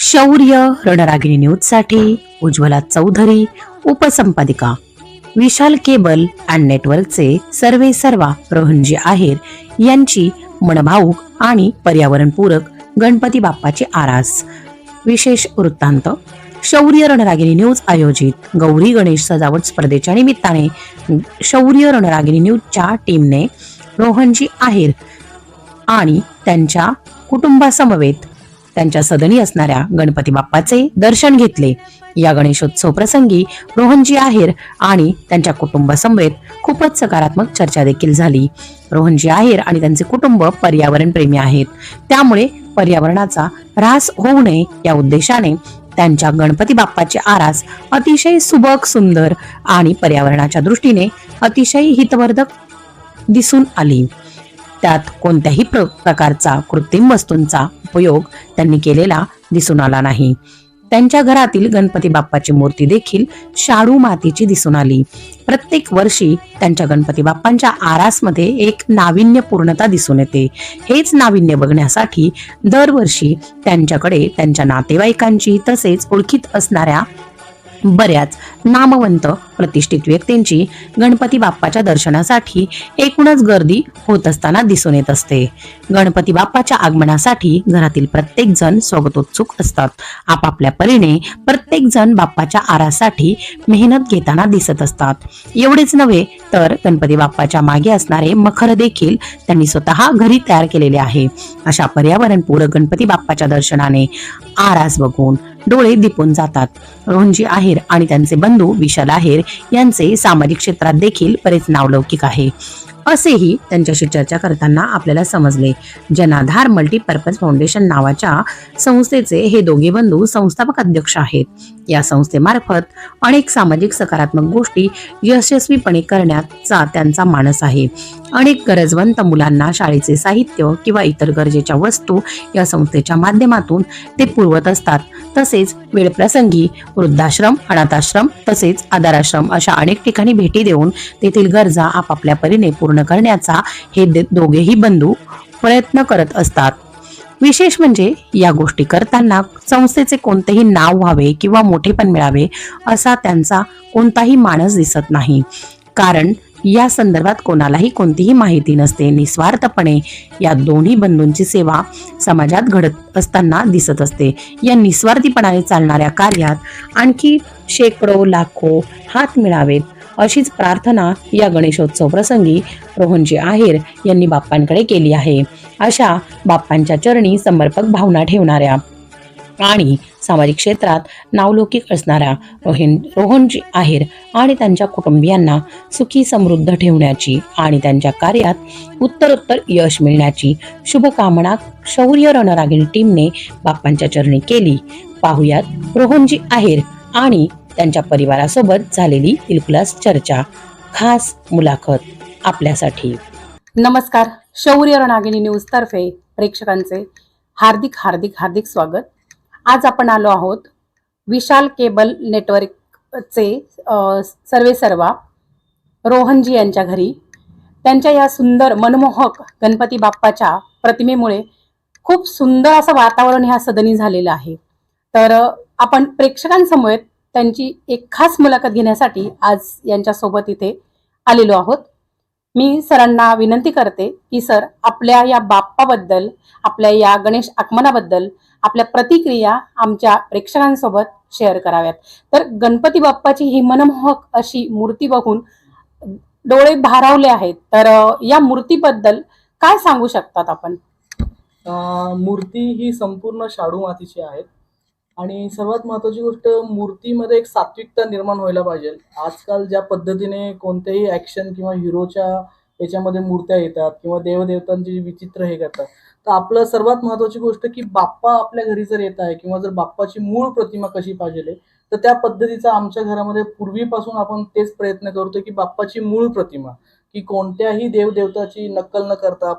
शौर्य रणरागिणी न्यूजसाठी उज्ज्वला चौधरी उपसंपादिका. विशाल केबल अँड नेटवर्कचे सर्वे सर्वा रोहनजी आहेर यांची मनभाऊक आणि पर्यावरणपूरक गणपती बाप्पाची आरास. विशेष वृत्तांत. शौर्य रणरागिणी न्यूज आयोजित गौरी गणेश सजावट स्पर्धेच्या निमित्ताने शौर्य रणरागिणी न्यूजच्या टीमने रोहनजी आहेर आणि त्यांच्या कुटुंबासमवेत त्यांच्या सदनी असणाऱ्या गणपती बाप्पाचे दर्शन घेतले. या गणेशोत्सव प्रसंगी रोहनजी आहेर आणि त्यांच्या कुटुंबासमवेत खूपच सकारात्मक चर्चा देखील झाली. रोहनजी आहेर आणि त्यांचे कुटुंब पर्यावरण प्रेमी आहेत. त्यामुळे पर्यावरणाचा ऱ्हास होऊ नये या उद्देशाने त्यांच्या गणपती बाप्पाचे आरास अतिशय सुबक सुंदर आणि पर्यावरणाच्या दृष्टीने अतिशय हितवर्धक दिसून आली. त्यात कोणत्याही प्र- प्रकारचा कृत्रिम वस्तूंचा उपयोग त्यांनी केलेला दिसून आला नाही. त्यांच्या घरातील गणपती बाप्पाची मूर्ती देखील शाडू मातीची दिसून आली. प्रत्येक वर्षी त्यांच्या गणपती बाप्पांच्या आरासमध्ये एक नाविन्यपूर्णता दिसून येते. हेच नाविन्य बघण्यासाठी दरवर्षी त्यांच्याकडे त्यांच्या नातेवाईकांची तसेच ओळखीत असणाऱ्या बऱ्याच नामवंत प्रतिष्ठित व्यक्तींची गणपती बाप्पाच्या दर्शनासाठी एकूणच गर्दी होत असताना दिसून येत असते. गणपती बाप्पाच्या आगमनासाठी घरातील प्रत्येक जण स्वागतोत्सुक असतात. आपापल्या परीने प्रत्येक जण बाप्पाच्या आरासाठी मेहनत घेताना दिसत असतात. एवढेच नव्हे तर गणपती बाप्पाच्या मागे असणारे मखर देखील त्यांनी स्वतः घरी तयार केलेले आहे. अशा पर्यावरणपूरक गणपती बाप्पाच्या दर्शनाने आरास बघून डोळे दिपून जातात. रोहनजी आहेर आणि त्यांचे बंधू विशाल आहेर यांचे सामाजिक क्षेत्रात देखील बरेच नावलौकिक आहे. असेही त्यांच्याशी चर्चा करताना आपल्याला समजले. जनाधार मल्टीपर्पज फाउंडेशन नावाच्या संस्थेचे हे दोघे बंधू संस्थापक अध्यक्ष आहेत. या संस्थेमार्फत अनेक सामाजिक सकारात्मक गोष्टी यशस्वीपणे करण्याचा त्यांचा मानस आहे. अनेक गरजवंत मुलांना शाळेचे साहित्य किंवा इतर गरजेच्या वस्तू या संस्थेच्या माध्यमातून ते पुरवत असतात. तसेच वेळप्रसंगी वृद्धाश्रम अनाथाश्रम तसेच आधाराश्रम अशा अनेक ठिकाणी भेटी देऊन तेथील गरजा आपापल्या परीने पूर्ण करण्याचा हे दे- दोघेही बंधू प्रयत्न करत असतात. विशेष म्हणजे या गोष्टी करताना संस्थेचे कोणतेही नाव व्हावे किंवा मोठेपण मिळावे असा त्यांचा कोणताही मानस दिसत नाही. कारण या संदर्भात कोणालाही कोणतीही माहिती नसते. निस्वार्थपणे या दोन्ही बंधूंची सेवा समाजात घडत असताना दिसत असते. या निस्वार्थीपणाने चालणाऱ्या कार्यात आणखी शेकडो लाखो हात मिळावेत. अशीच प्रार्थना या गणेशोत्सव प्रसंगी रोहनजी आहेर यांनी बाप्पांकडे केली आहे. अशा बाप्पांच्या चरणी समर्पक भावना ठेवणाऱ्या आणि सामाजिक क्षेत्रात नावलौकिक असणाऱ्या रोहिण रोहनजी आहेर आणि त्यांच्या कुटुंबियांना सुखी समृद्ध ठेवण्याची आणि त्यांच्या कार्यात उत्तरोत्तर यश मिळण्याची शुभकामना शौर्य रणरागिणी टीमने बाप्पांच्या चरणी केली. पाहुयात रोहनजी आहेर आणि त्यांच्या परिवारासोबत झालेली दिलखुलास चर्चा. खास मुलाखत आपल्यासाठी. नमस्कार. शौर्य रणागिनी न्यूज तर्फे प्रेक्षकांचे हार्दिक हार्दिक हार्दिक स्वागत. आज आपण आलो आहोत विशाल केबल नेटवर्कचे सर्वे सर्वा रोहनजी यांच्या घरी. त्यांच्या या सुंदर मनमोहक गणपती बाप्पाच्या प्रतिमेमुळे खूप सुंदर असं वातावरण ह्या सदनी झालेलं आहे. तर आपण प्रेक्षकांसमोर त्यांची एक खास मुलाखत घेण्यासाठी आज यांच्यासोबत इथे आलेलो आहोत. मी सरांना विनंती करते की सर आपल्या या बाप्पाबद्दल आपल्या या गणेश आगमनाबद्दल आपल्या प्रतिक्रिया आमच्या प्रेक्षकांसोबत शेअर कराव्यात. तर गणपती बाप्पाची ही मनमोहक अशी मूर्ती बघून डोळे भारावले आहेत. तर या मूर्तीबद्दल काय सांगू शकतात आपण? मूर्ती ही संपूर्ण शाडू मातीची आहेत आणि सर्वात महत्वाची गोष्ट मूर्तीमध्ये एक सात्विकता निर्माण व्हायला पाहिजे. आजकाल ज्या पद्धतीने कोणत्याही ऍक्शन किंवा हिरोच्या याच्यामध्ये मूर्त्या येतात किंवा देवदेवतांची विचित्र हे करतात तर आपलं सर्वात महत्वाची गोष्ट की बाप्पा आपल्या घरी जर येत आहे किंवा जर बाप्पाची मूळ प्रतिमा कशी पाहिजे तर त्या पद्धतीचा आमच्या घरामध्ये पूर्वीपासून आपण तेच प्रयत्न करतो की बाप्पाची मूळ प्रतिमा. की कोणत्याही देवदेवताची नक्कल न करता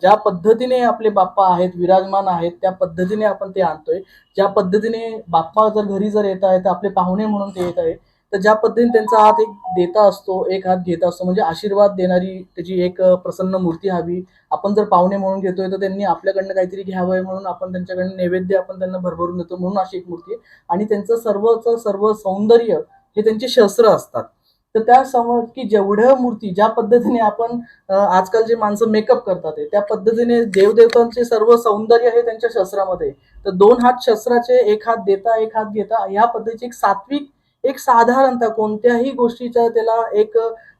ज्या पद्धतीने आपले बाप्पा आहेत विराजमान आहेत त्या पद्धतीने आपण ते आणतोय. ज्या पद्धतीने बाप्पा जर घरी जर येत आहे तर आपले पाहुणे म्हणून ते येत आहे तर ज्या पद्धतीने त्यांचा हात एक देता असतो एक हात घेता असतो म्हणजे आशीर्वाद देणारी त्याची एक प्रसन्न मूर्ती हवी. आपण जर पाहुणे म्हणून घेतोय तर त्यांनी आपल्याकडनं काहीतरी घ्यावंय म्हणून आपण त्यांच्याकडनं नैवेद्य आपण त्यांना भरभरून देतो म्हणून अशी एक मूर्ती आहे. आणि त्यांचं सर्वच सर्व सौंदर्य हे त्यांचे शस्त्र असतात. तर त्या समज की जेवढ्या मूर्ती ज्या पद्धतीने आपण आजकाल जे माणसं मेकअप करतात त्या पद्धतीने देवदेवतांचे सर्व सौंदर्य हे त्यांच्या शस्त्रामध्ये तर दोन हात शस्त्राचे एक हात देता एक हात घेता ह्या पद्धतीची एक सात्विक एक साधारणतः कोणत्याही गोष्टीच्या त्याला एक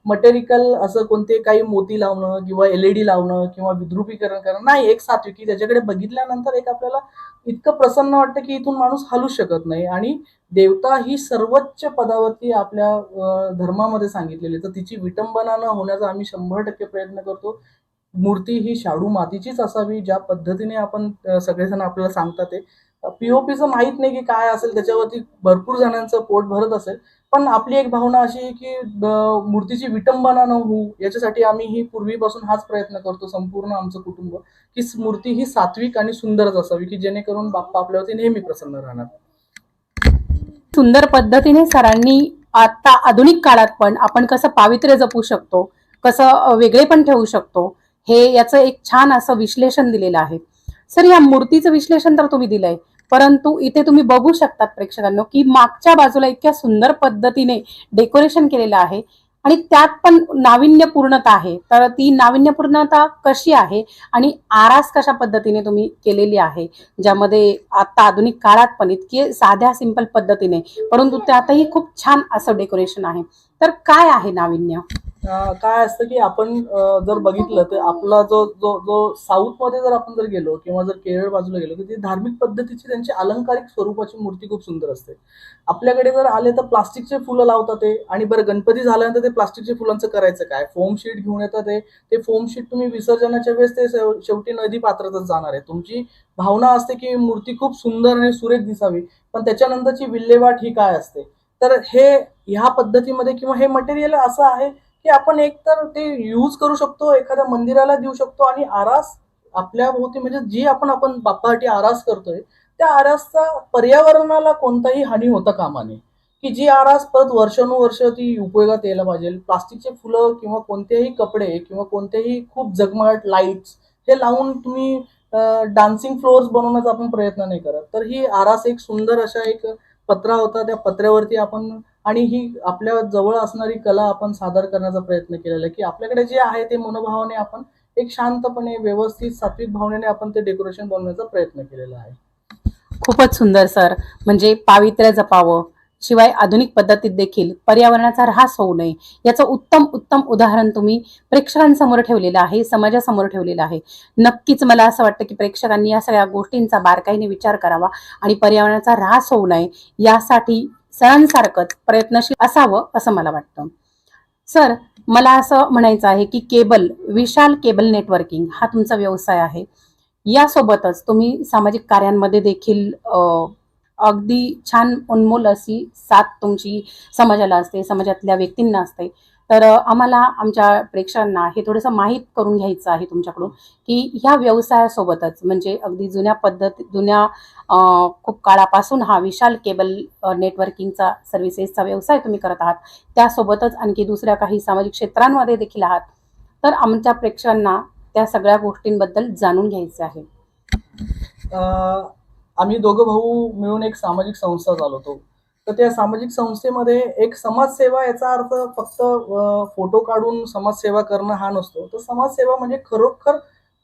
मटेरिकल असं कोणते काही मोती लावणं किंवा एलईडी लावणं किंवा विद्रुपीकरण करणं? नाही एक सात्विकी. त्याच्याकडे बघितल्यानंतर एक आपल्याला इतकं प्रसन्न वाटतं की इथून माणूस हलू शकत नाही. आणि देवता ही सर्वोच्च पदावरती आपल्या धर्मामध्ये सांगितलेली तर तिची विटंबना न होण्याचा आम्ही शंभर टक्के प्रयत्न करतो. मूर्ती ही शाडू मातीचीच असावी ज्या पद्धतीने आपण सगळेजण आपल्याला सांगतात ते. पीओपीचं माहीत नाही की काय असेल त्याच्यावरती भरपूर जणांचं पोट भरत असेल. पण आपली एक भावना अशी आहे की मूर्तीची विटंबना न होऊ याच्यासाठी आम्ही ही पूर्वीपासून हाच प्रयत्न करतो संपूर्ण आमचं कुटुंब की मूर्ती ही सात्विक आणि सुंदरच असावी की जेणेकरून बाप्पा आपल्यावरती नेहमी प्रसन्न राहणार. सुंदर पद्धतीने सरांनी आता आधुनिक काळात पण आपण कसं पावित्र्य जपू शकतो कसं वेगळे पण ठेवू शकतो हे याचं एक छान असं विश्लेषण दिलेलं आहे. सर या मूर्तीचं विश्लेषण तर तुम्ही दिलंय परंतु इथे तुम्ही बघू शकतात प्रेक्षकांनो की मागच्या बाजूला इतक्या सुंदर पद्धतीने डेकोरेशन केलेलं आहे आणि त्यात पण नाविन्यपूर्णता आहे. तर ती नाविन्यपूर्णता कशी आहे आणि आरास कशा पद्धतीने तुम्ही केलेली आहे? ज्यामध्ये आता आधुनिक काळात पण इतके साध्या सिंपल पद्धतीने परंतु त्यातही खूप छान असं डेकोरेशन आहे. तर काय आहे नाविन्य? काय असतं की आपण जर बघितलं तर आपला जो जो जो साऊथमध्ये जर आपण जर गेलो किंवा जर केरळ बाजूला गेलो तर ती धार्मिक पद्धतीची त्यांची अलंकारिक स्वरूपाची मूर्ती खूप सुंदर असते. आपल्याकडे जर आले तर प्लास्टिकचे फुलं लावतात ते. आणि बरं गणपती झाल्यानंतर ते प्लास्टिकच्या फुलांचं करायचं काय? फोम शीट घेऊन येतात ते. ते फोम शीट तुम्ही विसर्जनाच्या वेळेस ते शेव- शेवटी नदी पात्रातच जाणार आहे. तुमची भावना असते की मूर्ती खूप सुंदर आणि सुरेख दिसावी पण त्याच्यानंतरची विल्हेवाट ही काय असते? तर हे ह्या पद्धतीमध्ये किंवा हे मटेरियल असं आहे की आपण एकतर ते यूज करू शकतो एखाद्या मंदिराला देऊ शकतो आणि आरास आपल्या भोवती म्हणजे जी आपण आपण बाप्पासाठी आरास करतोय त्या आरासचा पर्यावरणाला कोणताही हानी होता कामा नये. की जी आरास परत वर्षानुवर्ष ती उपयोगात यायला पाहिजे. प्लास्टिकचे फुलं किंवा कोणतेही कपडे किंवा कोणतेही खूप जगमगाट लाईट्स हे लावून तुम्ही डान्सिंग फ्लोअर्स बनवण्याचा आपण प्रयत्न नाही करत. तर ही आरास एक सुंदर अशा एक पत्रा होता त्या पत्र्यावरती आपण आणि ही आपल्या जवळ असणारी कला आपण सादर करण्याचा प्रयत्न केलेला आहे की आपल्याकडे जे आहे ते मनोभावाने आपण एक शांतपणे व्यवस्थित सात्विक भावनेने आपण ते डेकोरेशन बनवण्याचा प्रयत्न केलेला आहे. खूपच सुंदर सर. म्हणजे पावित्र्य जपावं. शिवाय आधुनिक पद्धतीत देखील पर्यावरणाचा ऱ्हास होऊ नये. याचं उत्तम उत्तम उदाहरण तुम्ही प्रेक्षकांसमोर ठेवलेलं आहे समाजासमोर ठेवलेलं आहे. नक्कीच मला असं वाटतं की प्रेक्षकांनी या सगळ्या गोष्टींचा बारकाईने विचार करावा आणि पर्यावरणाचा ऱ्हास होऊ नये यासाठी सरांसारखंच प्रयत्नशील असावं असं मला वाटतं. सर मला असं म्हणायचं आहे की केबल विशाल केबल नेटवर्किंग हा तुमचा व्यवसाय आहे. यासोबतच तुम्ही सामाजिक कार्यांमध्ये देखील अगदी छान उन्मोल अशी साथ तुमची समाजाला असते समाजातल्या व्यक्तींना असते. तर आम्हाला आमच्या प्रेक्षकांना हे थोडंसं माहीत करून घ्यायचं आहे तुमच्याकडून की ह्या व्यवसायासोबतच म्हणजे अगदी जुन्या पद्धत जुन्या खूप काळापासून हा विशाल केबल नेटवर्किंगचा सर्व्हिसेसचा व्यवसाय तुम्ही करत आहात त्यासोबतच आणखी दुसऱ्या काही सामाजिक क्षेत्रांमध्ये देखील आहात. तर आमच्या प्रेक्षकांना त्या सगळ्या गोष्टींबद्दल जाणून घ्यायचं आहे. आम्ही दोघं भाऊ मिळून एक सामाजिक संस्था चालवतो. तर त्या सामाजिक संस्थेमध्ये एक समाजसेवा याचा अर्थ फक्त फोटो काढून समाजसेवा करणं हा नसतो. तर समाजसेवा म्हणजे खरोखर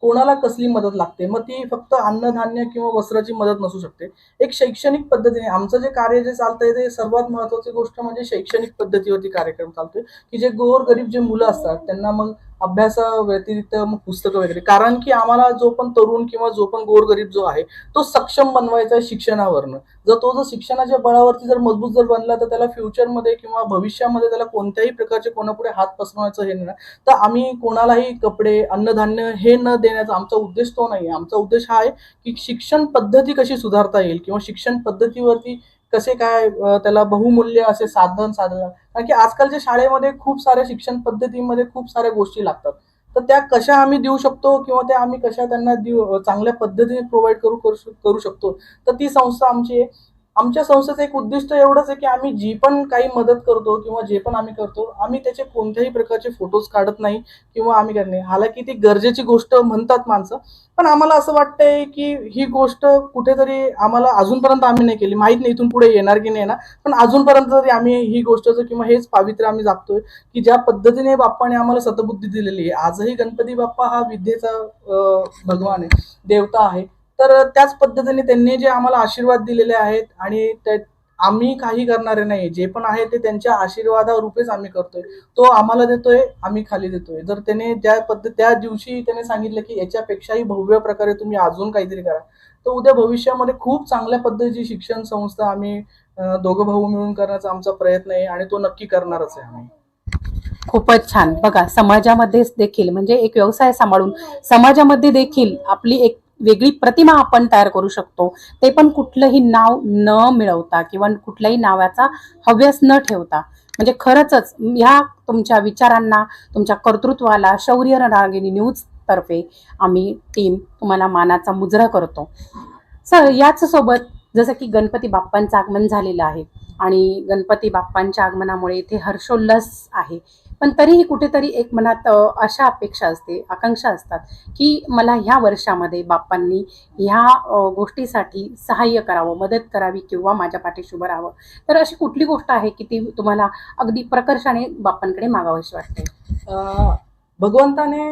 कोणाला कसली मदत लागते? मग ती फक्त अन्नधान्य किंवा वस्त्राची मदत नसू शकते. एक शैक्षणिक पद्धतीने आमचं जे कार्य जे चालतंय ते सर्वात महत्वाची गोष्ट म्हणजे शैक्षणिक पद्धतीवरती कार्यक्रम चालतोय. की जे गोर गरीब जे मुलं असतात त्यांना मग अभ्यासा व्यतिरिक्त मग पुस्तकं वगैरे. कारण की आम्हाला जो पण तरुण किंवा जो पण गोरगरीब जो आहे तो सक्षम बनवायचा आहे शिक्षणावरनं. जर तो जर शिक्षणाच्या बळावरती जर मजबूत जर बनला तर त्याला फ्युचरमध्ये किंवा भविष्यामध्ये त्याला कोणत्याही प्रकारचे कोणापुढे हात पसरवायचं हे नाही तर आम्ही कोणालाही कपडे अन्नधान्य हे न देण्याचा आमचा उद्देश तो नाही आमचा उद्देश हा आहे की शिक्षण पद्धती कशी सुधारता येईल किंवा शिक्षण पद्धतीवरती कसे काय त्याला बहुमूल्य असे साधन साधन. कारण की आजकालच्या शाळेमध्ये खूप साऱ्या शिक्षण पद्धतीमध्ये खूप साऱ्या गोष्टी लागतात. तर त्या कशा आम्ही देऊ शकतो किंवा त्या आम्ही कशा त्यांना देऊ चांगल्या पद्धतीने प्रोव्हाइड करू करू करू शकतो? तर ती संस्था आमची आहे. आमच्या संस्थेचं एक उद्दिष्ट एवढंच आहे की आम्ही जी पण काही मदत करतो किंवा जे पण आम्ही करतो आम्ही त्याचे कोणत्याही प्रकारचे फोटोज काढत नाही किंवा आम्ही करत नाही. हालाकी ती गरजेची गोष्ट म्हणतात माणसं पण आम्हाला असं वाटतंय की ही गोष्ट कुठेतरी आम्हाला अजूनपर्यंत आम्ही नाही केली. माहीत नाही इथून पुढे येणार की नाही येणार पण अजूनपर्यंत तरी आम्ही ही गोष्टचं किंवा हेच पावित्र्य आम्ही जागतोय की ज्या पद्धतीने बाप्पाने आम्हाला सतबुद्धी दिलेली आहे. आजही गणपती बाप्पा हा विद्येचा भगवान आहे देवता आहे. तर त्याच पद्धतीने त्यांनी जे आम्हाला आशीर्वाद दिलेले आहेत आणि आम्ही काही करणारे नाही जे पण आहे ते त्यांच्या आशीर्वादारूपेच आम्ही करतोय. तो आम्हाला देतोय आम्ही खाली देतोय. जर त्याने ज्या पद्धत त्या दिवशी त्याने सांगितलं की याच्यापेक्षाही भव्य प्रकारे तुम्ही अजून काहीतरी करा तर उद्या भविष्यामध्ये खूप चांगल्या पद्धतीची शिक्षण संस्था आम्ही दोघं भाऊ मिळून करण्याचा आमचा प्रयत्न आहे आणि तो नक्की करणारच आहे आम्ही. खूपच छान. बघा समाजामध्ये देखील म्हणजे एक व्यवसाय सांभाळून समाजामध्ये देखील आपली एक वेगळी प्रतिमा आपण तयार करू शकतो. ते पण कुठलंही नाव न मिळवता किंवा कुठल्याही नावाचा हव्यास न ठेवता. म्हणजे खरंच ह्या तुमच्या विचारांना तुमच्या कर्तृत्वाला शौर्य रागिनी न्यूज तर्फे आम्ही टीम तुम्हाला मानाचा मुजरा करतो. सर याच सोबत जसं की गणपती बाप्पांचं आगमन झालेलं आहे आणि गणपती बाप्पांच्या आगमनामुळे इथे हर्षोल्लास आहे. पण तरीही कुठेतरी एक मनात अशा अपेक्षा असते आकांक्षा असतात की मला ह्या वर्षामध्ये बाप्पांनी ह्या गोष्टीसाठी सहाय्य करावं मदत करावी किंवा माझ्या पाठीशी उभं राहावं. तर अशी कुठली गोष्ट आहे की ती तुम्हाला अगदी प्रकर्षाने बाप्पांकडे मागावीशी वाटते? भगवंताने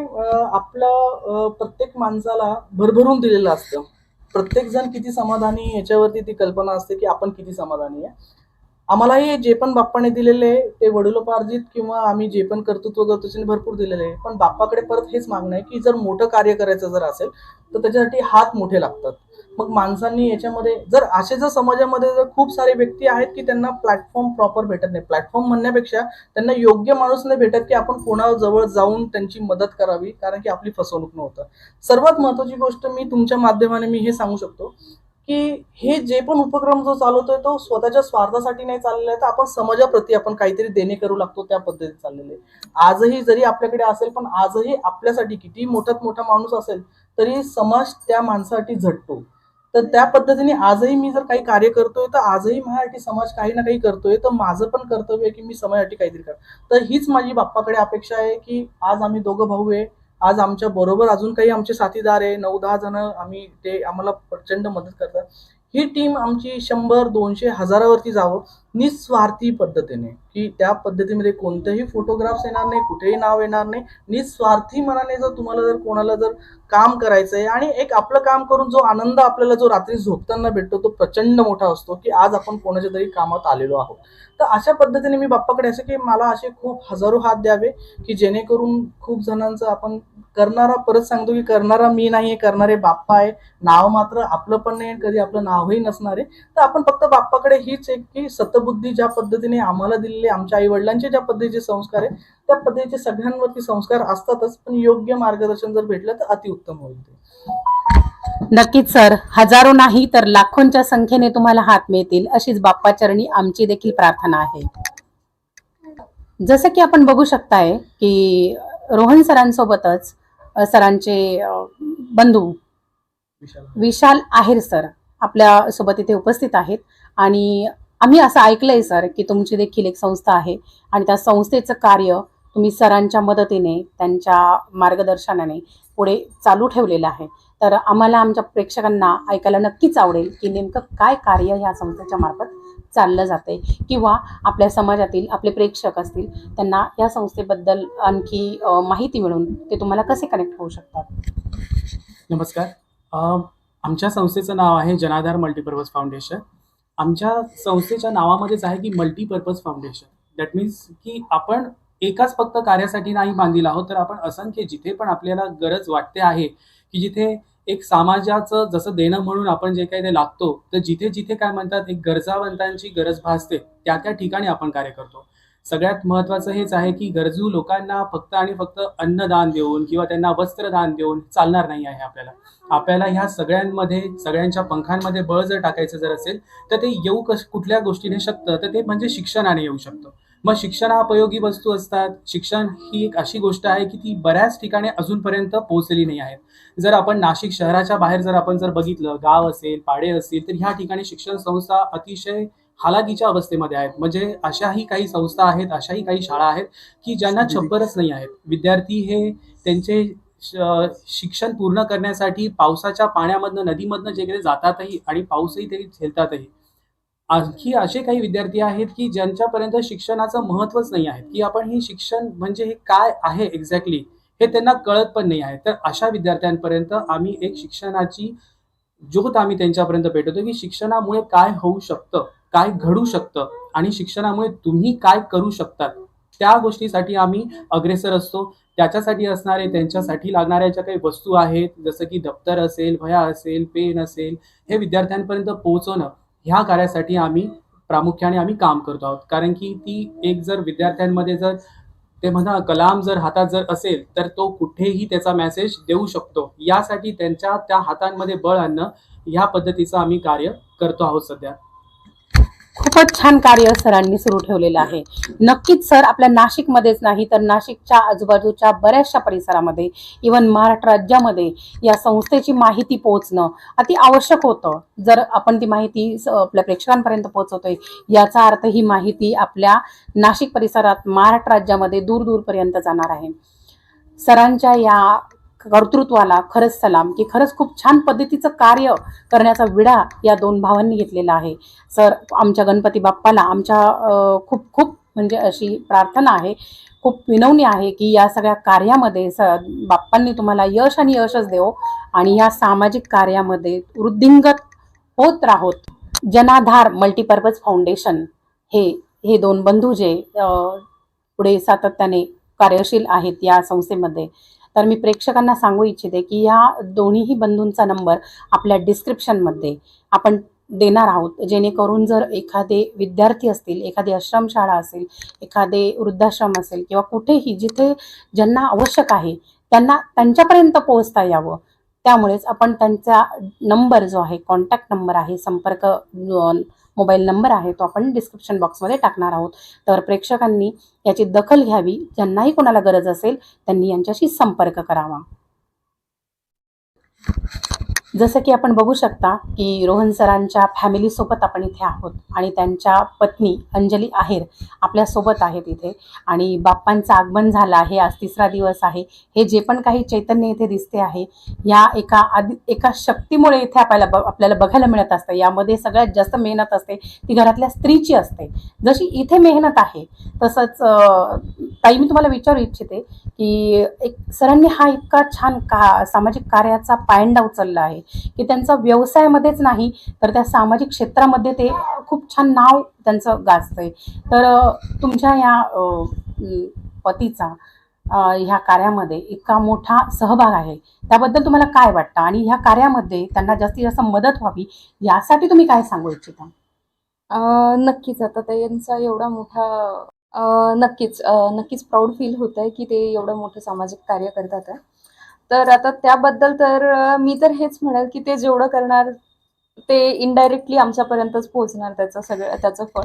आपलं प्रत्येक माणसाला भरभरून दिलेलं असतं. प्रत्येक जण किती समाधानी याच्यावरती ती कल्पना असते की आपण किती समाधानी आहे. आम्हालाही जे पण बाप्पाने दिलेले आहे ते वडिलोपार्जित किंवा आम्ही जे पण कर्तृत्व करतो भरपूर दिलेले आहे पण बाप्पाकडे परत हेच मागणं आहे की जर मोठं कार्य करायचं जर असेल तर त्याच्यासाठी हात मोठे लागतात. मग माणसांनी याच्यामध्ये जर असे जर समाजामध्ये जर खूप सारे व्यक्ती आहेत की त्यांना प्लॅटफॉर्म प्रॉपर भेटत नाही. प्लॅटफॉर्म म्हणण्यापेक्षा त्यांना योग्य माणूस नाही भेटत की आपण कोणाजवळ जाऊन त्यांची मदत करावी कारण की आपली फसवणूक नव्हतं. सर्वात महत्वाची गोष्ट मी तुमच्या माध्यमाने मी हे सांगू शकतो की हे जे पण उपक्रम जो चालवतोय तो स्वतःच्या स्वार्थासाठी नाही चाललेला आहे. तर आपण समाजाप्रती आपण काहीतरी देणे करू लागतो त्या पद्धतीत चाललेले. आजही जरी आपल्याकडे असेल पण आजही आपल्यासाठी किती मोठ्यात मोठा माणूस असेल तरी समाज त्या माणसासाठी झटतो. तर त्या पद्धतीने आजही मी जर काही कार्य करतोय तर आजही मराठी समाज काही ना काही करतोय तर माझं पण कर्तव्य आहे की मी समाजासाठी काहीतरी कर. तर हीच माझी बाप्पाकडे अपेक्षा आहे की आज आम्ही दोघं भाऊ आहे आज आमच्या बरोबर अजून काही आमचे साथीदार आहे नऊ दहा जण आम्ही ते आम्हाला प्रचंड मदत करतात. ही टीम आमची शंभर दोनशे हजारावरती जावं. निस्वार्थी पद्धतीने की त्या पद्धतीमध्ये कोणतेही फोटोग्राफ्स येणार नाही कुठेही नाव येणार नाही. निस्वार्थी मनाने जर तुम्हाला जर कोणाला जर काम करायचं आहे आणि एक आपलं काम करून जो आनंद आपल्याला जो रात्री झोपताना भेटतो तो प्रचंड मोठा असतो की आज आपण कोणाच्या तरी कामात आलेलो आहोत. तर अशा पद्धतीने मी बाप्पाकडे असं की मला असे खूप हजारो हात द्यावे की जेणेकरून खूप जणांचं आपण करणारा परत सांगतो की करणारा मी नाही आहे करणारे बाप्पा आहे. नाव मात्र आपलं पण नाही कधी आपलं नावही नसणार आहे. तर आपण फक्त बाप्पाकडे हीच एक की सतत सतबुद्धी ज्या पद्धतीने आम्हाला दिलेले आमच्या आई वडिलांचे ज्या पद्धतीचे संस्कार आहे त्या पद्धतीचे सगळ्यांवरती संस्कार असतातच पण योग्य मार्गदर्शन जर भेटलं तर अतिउत्तम होईल ते. नक्कीच सर. हजारो नाही तर लाखोंच्या संख्येने तुम्हाला हात मिळतील अशीच बाप्पाचरणी आमची देखील प्रार्थना आहे. जसं की आपण बघू शकताय की रोहन सरांसोबतच सरांचे बंधू विशाल. विशाल आहेर सर आपल्यासोबत इथे उपस्थित आहेत आणि आम्ही असं ऐकलंय सर की तुमची देखील एक संस्था आहे आणि त्या संस्थेचं कार्य तुम्ही सरांच्या मदतीने त्यांच्या मार्गदर्शनाने पुढे चालू ठेवलेलं आहे. तर आम्हाला आमच्या प्रेक्षकांना ऐकायला नक्कीच आवडेल की नेमकं काय कार्य ह्या संस्थेच्या मार्फत चाललं जाते किंवा आपल्या समाजातील आपले प्रेक्षक असतील त्यांना या संस्थेबद्दल आणखी माहिती मिळून ते तुम्हाला कसे कनेक्ट होऊ शकतात? नमस्कार. आमच्या संस्थेचं नाव आहे जनाधार मल्टीपर्पज फाउंडेशन. आमच्या संस्थेच्या नावामध्येच आहे की मल्टीपर्पज फाउंडेशन दॅट मीन्स की आपण एकाच फक्त कार्यासाठी नाही बांधील आहोत तर आपण असंख्य जिथे पण आपल्याला गरज वाटते आहे की जिथे एक समाजाचं जसं देणं म्हणून आपण जे काही ते लागतो तर जिथे जिथे काय म्हणतात एक गरजावंतांची गरज भासते त्या त्या ठिकाणी आपण कार्य करतो. सगळ्यात महत्त्वाचं हेच आहे की गरजू लोकांना फक्त आणि फक्त अन्नदान देऊन किंवा त्यांना वस्त्रदान देऊन चालणार नाही आहे आपल्याला. आपल्याला ह्या सगळ्यांमध्ये सगळ्यांच्या पंखांमध्ये बळ जर टाकायचं जर असेल तर ते येऊ कश कुठल्या गोष्टीने शकतं? तर ते म्हणजे शिक्षणाने येऊ शकतं. मग शिक्षणापयोगी वस्तू असतात. शिक्षण ही एक अशी गोष्ट आहे की ती बऱ्याच ठिकाणी अजूनपर्यंत पोहोचलेली नाही आहे जर आपण नाशिक शहराच्या बाहेर जर आपण जर बघितलं गाव असेल पाडे असतील तर ह्या ठिकाणी शिक्षण संस्था अतिशय हालाकीच्या अवस्थेमध्ये आहेत. म्हणजे अशाही काही संस्था आहेत अशाही काही शाळा आहेत की ज्यांना छप्परच नाही आहेत. विद्यार्थी हे त्यांचे शिक्षण पूर्ण करण्यासाठी पावसाच्या पाण्यामधनं नदीमधनं जे जातातही आणि पाऊसही ते झेलतातही. आणखी असे काही विद्यार्थी आहेत की ज्यांच्यापर्यंत शिक्षणाचं महत्वच नाही आहे. की आपण हे शिक्षण म्हणजे हे काय आहे एक्झॅक्टली हे त्यांना कळत पण नाही आहे. तर अशा विद्यार्थ्यांपर्यंत आम्ही एक शिक्षणाची ज्योत आम्ही त्यांच्यापर्यंत भेटवतो की शिक्षणामुळे काय होऊ शकतं. काय घडू शकतं आणि शिक्षणामुळे तुम्ही काय करू शकतात? त्या गोष्टीसाठी आम्ही अग्रेसर असतो. त्याच्यासाठी असणारे त्यांच्यासाठी लागणाऱ्या ज्या काही वस्तू आहेत जसं की दप्तर असेल भया असेल पेन असेल हे विद्यार्थ्यांपर्यंत पोहोचवणं ह्या कार्यासाठी आम्ही प्रामुख्याने आम्ही काम करतो आहोत. कारण की ती एक जर विद्यार्थ्यांमध्ये जर ते म्हणा कलाम जर हातात जर असेल तर तो कुठेही त्याचा मेसेज देऊ शकतो. यासाठी त्यांच्या त्या हातांमध्ये बळ आणणं ह्या पद्धतीचं आम्ही कार्य करतो आहोत सध्या. खूपच छान कार्य सरांनी सुरू ठेवलेलं आहे. नक्कीच सर आपल्या नाशिकमध्येच नाही तर नाशिकच्या आजूबाजूच्या बऱ्याचशा परिसरामध्ये इवन महाराष्ट्र राज्यामध्ये या संस्थेची माहिती पोहोचणं अति आवश्यक होतं. जर आपण ती माहिती स- आपल्या प्रेक्षकांपर्यंत पोहोचवतोय याचा अर्थ ही माहिती आपल्या नाशिक परिसरात महाराष्ट्र राज्यामध्ये दूर दूरपर्यंत जाणार आहे. सरांच्या या कर्तृत्वाला खरंच सलाम की खरंच खूप छान पद्धतीचं कार्य करण्याचा विडा या दोन भावांनी घेतलेला आहे. सर आमच्या गणपती बाप्पाला आमच्या खूप खूप म्हणजे अशी प्रार्थना आहे खूप विनवणी आहे की या सगळ्या कार्यामध्ये स बाप्पांनी तुम्हाला यश आणि यशच देव आणि या सामाजिक कार्यामध्ये वृद्धिंगत होत राहोत. जनाधार मल्टीपर्पज फाउंडेशन हे हे दोन बंधू जे पुढे सातत्याने कार्यशील आहेत या संस्थेमध्ये. तर मी प्रेक्षकांना सांगू इच्छिते की या दोन्हीही बंधूंचा नंबर आपल्या डिस्क्रिप्शनमध्ये आपण देणार आहोत. जेणेकरून जर एखादे विद्यार्थी असतील एखादी आश्रमशाळा असेल एखादे वृद्धाश्रम असेल किंवा कुठेही जिथे ज्यांना आवश्यक आहे त्यांना त्यांच्यापर्यंत पोहोचता यावं. त्यामुळेच आपण त्यांचा नंबर जो आहे कॉन्टॅक्ट नंबर आहे संपर्क मोबाईल नंबर आहे तो आपण डिस्क्रिप्शन बॉक्समध्ये टाकणार आहोत. तर प्रेक्षकांनी याची दखल घ्यावी ज्यांनाही कोणाला गरज असेल त्यांनी यांच्याशी संपर्क करावा. जसं की आपण बघू शकता की रोहन सरांच्या फॅमिलीसोबत आपण इथे आहोत आणि त्यांच्या पत्नी अंजली आहेर आपल्यासोबत आहेत इथे. आणि बाप्पांचं आगमन झालं आहे आज तिसरा दिवस आहे. हे जे पण काही चैतन्य इथे दिसते आहे या एका आदि एका शक्तीमुळे इथे आपल्याला ब आपल्याला बघायला मिळत असतं. यामध्ये सगळ्यात जास्त मेहनत असते ती घरातल्या स्त्रीची असते. जशी इथे मेहनत आहे तसंच ताई मी तुम्हाला विचारू इच्छिते की एक सरांनी हा इतका छान का सामाजिक कार्याचा पायंडा उचलला आहे. की त्यांचा व्यवसायामध्येच नाही तर त्या सामाजिक क्षेत्रामध्ये ते खूप छान नाव त्यांचं गाजतंय. तर तुमच्या या पतीचा ह्या कार्यामध्ये इतका मोठा सहभाग आहे. त्याबद्दल तुम्हाला काय वाटतं? आणि ह्या कार्यामध्ये त्यांना जास्तीत जास्त मदत व्हावी यासाठी तुम्ही काय सांगू इच्छिता? नक्कीच. आता त्यांचा एवढा मोठा नक्कीच नक्कीच प्राऊड फील होत आहे की ते एवढं मोठं सामाजिक कार्य करतात. आहे तर आता त्याबद्दल तर मी तर हेच म्हणेल की ते जेवढं करणार ते इनडायरेक्टली आमच्यापर्यंतच पोहोचणार त्याचं सगळं त्याचं फळ.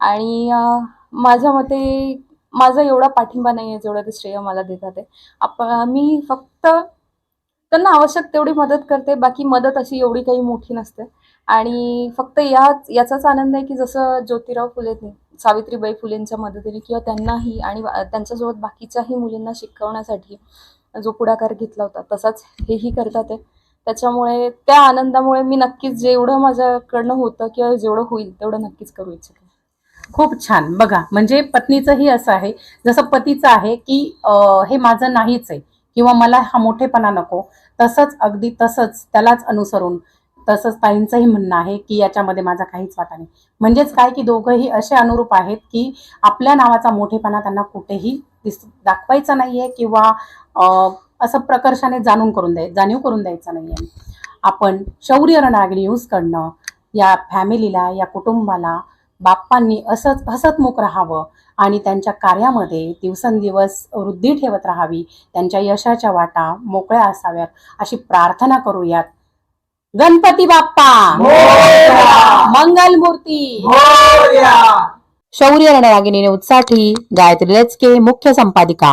आणि माझ्या मते माझा एवढा पाठिंबा नाही आहे जेवढं ते श्रेय मला देतात आहे आपण मी फक्त त्यांना आवश्यक तेवढी मदत करते बाकी मदत अशी एवढी काही मोठी नसते. आणि फक्त याच याचाच आनंद आहे की जसं ज्योतिराव फुलेंनी सावित्रीबाई फुलेंच्या मदतीने किंवा त्यांनाही आणि त्यांच्यासोबत बाकीच्याही मुलींना शिकवण्यासाठी जो पुढाकार घेतला होता तसाच हेही करतात आहे त्याच्यामुळे त्या आनंदामुळे मी नक्कीच जेवढं माझ्याकडनं होतं किंवा जेवढं होईल तेवढं नक्कीच करू इच्छिते. खूप छान. बघा म्हणजे पत्नीचंही असं आहे जसं पतीचं आहे की हे माझं नाहीच आहे किंवा मला हा मोठेपणा नको तसंच अगदी तसंच त्यालाच अनुसरून तसंच ताईंचंही म्हणणं आहे की याच्यामध्ये माझा काहीच वाटा नाही. म्हणजेच काय की दोघंही असे अनुरूप आहेत की आपल्या नावाचा मोठेपणा त्यांना कुठेही दिस दाखवायचा नाहीये किंवा अं, असं प्रकर्षाने जाणून करून द्याय जाणीव करून द्यायचा नाहीये. आपण शौर्य रणरागिणी न्यूज कडनं या फॅमिलीला या कुटुंबाला बाप्पांनी असंच हसतमुख राहावं आणि त्यांच्या कार्यामध्ये दिवसेंदिवस वृद्धी ठेवत राहावी त्यांच्या यशाच्या वाटा मोकळ्या असाव्यात अशी प्रार्थना करूयात. गणपती बाप्पा! मंगल मूर्ती शौर्य रणरागिणी उत्साठी गायत्री लचके मुख्य संपादिका.